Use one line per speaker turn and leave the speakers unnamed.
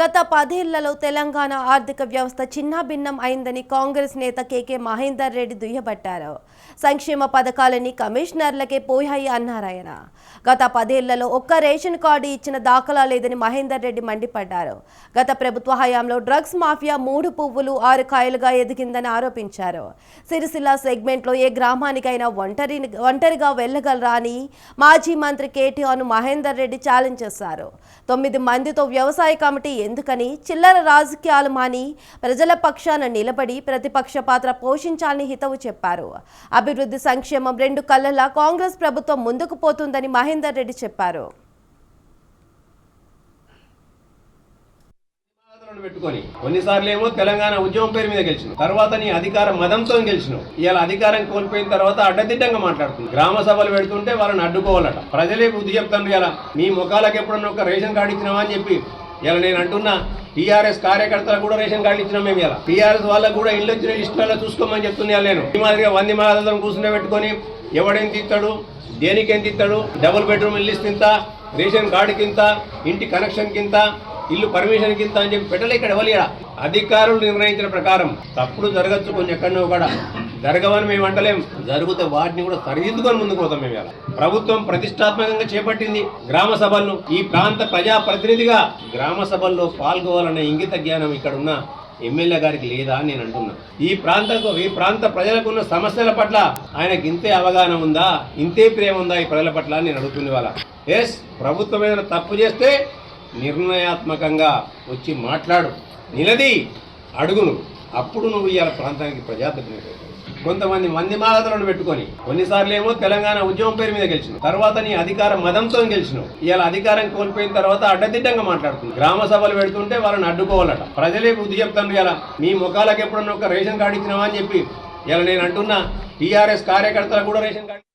గత పదేళ్ళలో తెలంగాణ ఆర్థిక వ్యవస్థ చిన్నాభిన్నం అయిందని కాంగ్రెస్ నేత కేకే మహేందర్ రెడ్డి దుయ్యబట్టారు. సంక్షేమ పథకాలని కమిషనర్లకే పోయాయి అన్నారాయన. గత పదేళ్ళలో ఒక్క రేషన్ కార్డు ఇచ్చిన దాఖలా లేదని మహేందర్ రెడ్డి మండిపడ్డారు. గత ప్రభుత్వ హయాంలో డ్రగ్స్ మాఫియా మూడు పువ్వులు ఆరు కాయలుగా ఎదిగిందని ఆరోపించారు. సిరిసిల్ల సెగ్మెంట్లో ఏ గ్రామానికైనా ఒంటరి ఒంటరిగా వెళ్ళగలరా అని మాజీ మంత్రి కేటీఆర్ను మహేందర్ రెడ్డి ఛాలెంజ్ చేశారు. తొమ్మిది మందితో వ్యవసాయ కమిటీ ఎందుకని చిల్లర రాజకీయాలు మాని ప్రజల పక్షాన నిలబడి ప్రతిపక్ష పాత్ర పోషించాలని హితవు చెప్పారు. అభివృద్ధి సంక్షేమం రెండు కళ్ళలా కాంగ్రెస్ ప్రభుత్వం ముందుకు పోతుందని మహేందర్ రెడ్డి చెప్పారు.
పెట్టుకొని కొన్నిసార్లు ఏమో తెలంగాణ ఉద్యమం పేరు మీద గెలిచిన తర్వాత నీ అధికారం మదంతో గెలిచినావు. ఇలా అధికారం కోల్పోయిన తర్వాత అడ్డదిడ్డంగా మాట్లాడుతుంది. గ్రామ సభలు పెడుతుంటే వాళ్ళని అడ్డుకోవాలట. ప్రజలే బుద్ధి చెప్తాను ఇలా మీ ముఖాలకు ఎప్పుడన్నా ఒక రేషన్ కార్డు ఇచ్చినావా అని చెప్పి ఇలా నేను అంటున్నా టీఆర్ఎస్ కార్యకర్తలకు కూడా రేషన్ కార్డు ఇచ్చినాం మేము ఇలా టీఆర్ఎస్ వాళ్ళకు కూడా ఇల్లు వచ్చిన లిస్టులలో చూసుకోమని చెప్తున్నా నేను. ఈ మాదిరిగా వంది మాదం కూర్చుని పెట్టుకొని ఎవడెంత ఇస్తాడు దేనికి ఎంత ఇస్తాడు డబుల్ బెడ్రూమ్ ఇల్లు ఇస్తుంత ఇంత రేషన్ కార్డు కింద ఇంటి కనెక్షన్ కింత ఇల్లు పర్మిషన్ కింద అని చెప్పి పెట్టలే ఇక్కడ ఎవరు అధికారులు నిర్ణయించిన ప్రకారం తప్పుడు జరగచ్చు కొంచెం ఎక్కడో కూడా. జరగవని మేము అంటలేం. జరిగితే వాటిని కూడా సరిదిద్దుకొని ముందుకు పోతాం మేము ఇలా ప్రభుత్వం ప్రతిష్టాత్మకంగా చేపట్టింది గ్రామ సభలను. ఈ ప్రాంత ప్రజా ప్రతినిధిగా గ్రామ సభల్లో పాల్గొవాలనే ఇంగిత జ్ఞానం ఇక్కడ ఉన్న ఎమ్మెల్యే గారికి లేదా అని నేను అంటున్నా. ఈ ప్రాంత ఈ ప్రాంత ప్రజలకు ఉన్న సమస్యల పట్ల ఆయనకి ఇంతే అవగాహన ఉందా? ఇంతే ప్రేమ ఉందా ఈ ప్రజల పట్ల నేను అడుగుతుంది వాళ్ళ ఎస్ ప్రభుత్వం ఏదైనా తప్పు చేస్తే నిర్ణయాత్మకంగా వచ్చి మాట్లాడు. నిలది అడుగును. అప్పుడు నువ్వు ఇవాళ ప్రాంతానికి ప్రజాప్రతినిధి కొంతమంది మంది మాగతలను పెట్టుకొని కొన్నిసార్లు ఏమో తెలంగాణ ఉద్యమం పేరు మీద గెలిచిన తర్వాత నీ అధికారం మదంతో గెలిచినావు. ఇవాళ అధికారం కోల్పోయిన తర్వాత అడ్డదిడ్డంగా మాట్లాడుతుంది గ్రామ సభలు పెడుతుంటే వాళ్ళని అడ్డుకోవాలట. ప్రజలే బుద్ధి చెప్తాను ఇలా మీ ముఖాలకు ఎప్పుడన్నా ఒక రేషన్ కార్డు ఇచ్చినావా? అని చెప్పి. ఇలా నేను అంటున్నా టీఆర్ఎస్ కార్యకర్తలు కూడా రేషన్ కార్డు